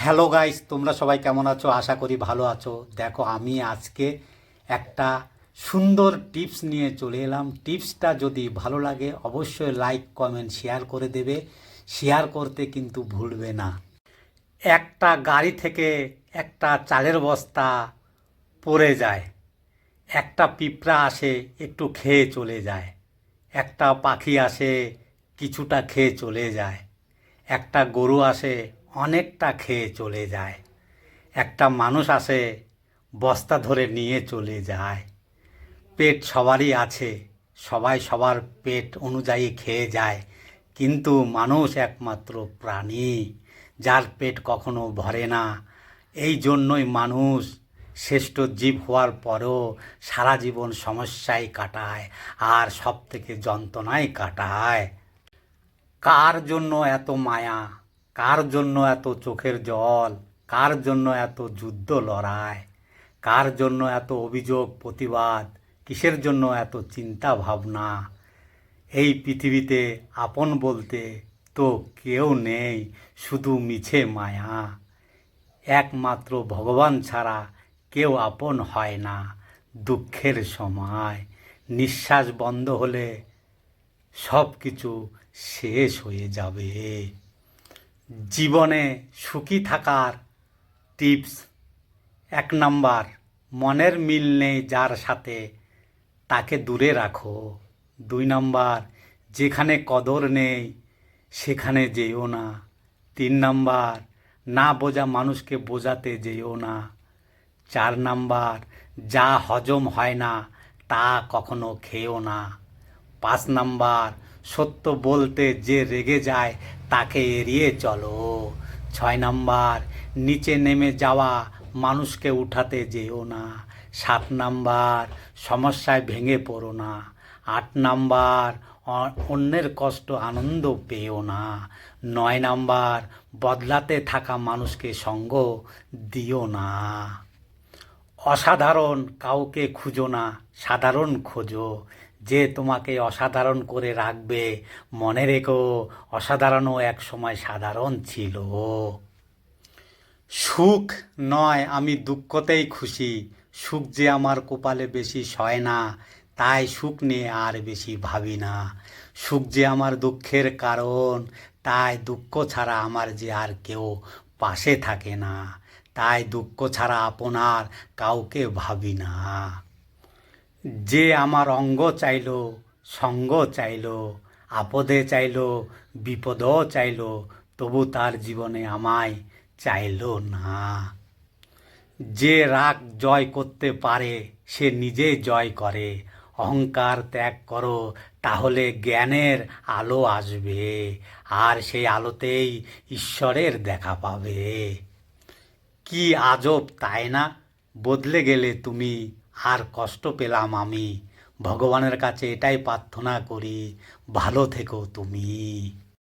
Hello guys, তোমরা সবাই কেমন আছো? আশা করি ভালো আছো। দেখো, আমি আজকে একটা সুন্দর টিপস নিয়ে চলে এলাম। টিপসটা যদি ভালো লাগে, অবশ্যই লাইক, কমেন্ট, শেয়ার করে দেবে। শেয়ার করতে কিন্তু ভুলবে না। একটা গাড়ি থেকে একটা চালের বস্তা পড়ে যায়। একটা পিঁপড়া আসে, একটু খেয়ে চলে যায়। একটা পাখি আসে, কিছুটা খেয়ে চলে যায়। একটা গরু আসে অনেকটা খেয়ে চলে যায়। একটা মানুষ আসে, বস্তা ধরে নিয়ে চলে যায়। পেট সবারই আছে, সবাই সবার পেট অনুযায়ী খেয়ে যায়। কিন্তু মানুষ একমাত্র প্রাণী, যার পেট কখনো ভরে না। এই জন্যই মানুষ শ্রেষ্ঠ জীব হওয়ার পরও সারা জীবন সমস্যায় কাটায় আর সব থেকে যন্ত্রণায় কাটায়। কার জন্য এত মায়া? কার জন্য এত চোখের জল? কার জন্য এত যুদ্ধ লড়াই? কার জন্য এত অভিযোগ প্রতিবাদ? কিসের জন্য এত চিন্তা ভাবনা? এই পৃথিবীতে আপন বলতে তো কেউ নেই, শুধু মিছে মায়া। একমাত্র ভগবান ছাড়া কেউ আপন হয় না। দুঃখের সময়, নিঃশ্বাস বন্ধ হলে সব কিছু শেষ হয়ে যাবে। জীবনে সুখী থাকার টিপস। এক নাম্বার, মনের মিল নেই যার সাথে, তাকে দূরে রাখো। দুই নাম্বার, যেখানে কদর নেই, সেখানে যেও না। তিন নাম্বার, না বোঝা মানুষকে বোঝাতে যেও না। চার নাম্বার, যা হজম হয় না, তা কখনো খেও না। পাঁচ নাম্বার। সত্য বলতে যে রেগে যায়, তাকে এড়িয়ে চলো। ছয় নাম্বার, নিচে নেমে যাওয়া, মানুষকে উঠাতে যেও না। সাত নাম্বার, সমস্যায় ভেঙে পড়ো না। আট নাম্বার অন্যের কষ্ট, আনন্দ পেও না। নয় নাম্বার, বদলাতে থাকা মানুষকে সঙ্গ দিও না। অসাধারণ, কাউকে খুঁজো না, সাধারণ খোঁজো। যে তোমাকে অসাধারণ করে রাখবে, মনে রেখো অসাধারণও এক সময় সাধারণ ছিল। সুখ নয়, আমি দুঃখতেই খুশি। সুখ যে আমার কপালে বেশি সয় না, তাই সুখ নিয়ে আর বেশি ভাবি না। সুখ যে আমার দুঃখের কারণ, তাই দুঃখ ছাড়া আমার যে আর কেউ পাশে থাকে না। তাই দুঃখ ছাড়া আপনার কাউকে ভাবি না। যে আমার অঙ্গ চাইল, সঙ্গ চাইলো, আপদে চাইল, বিপদও চাইলো, তবু তার জীবনে আমায় চাইলো না। যে রাগ জয় করতে পারে, সে নিজে জয় করে। অহংকার ত্যাগ করো, তাহলে জ্ঞানের আলো আসবে, আর সেই আলোতেই ঈশ্বরের দেখা পাবে। কি আজব তাই না? বদলে গেলে তুমি আর কষ্ট পেলাম আমি। ভগবানের কাছে এটাই প্রার্থনা করি ভালো থেকো তুমি।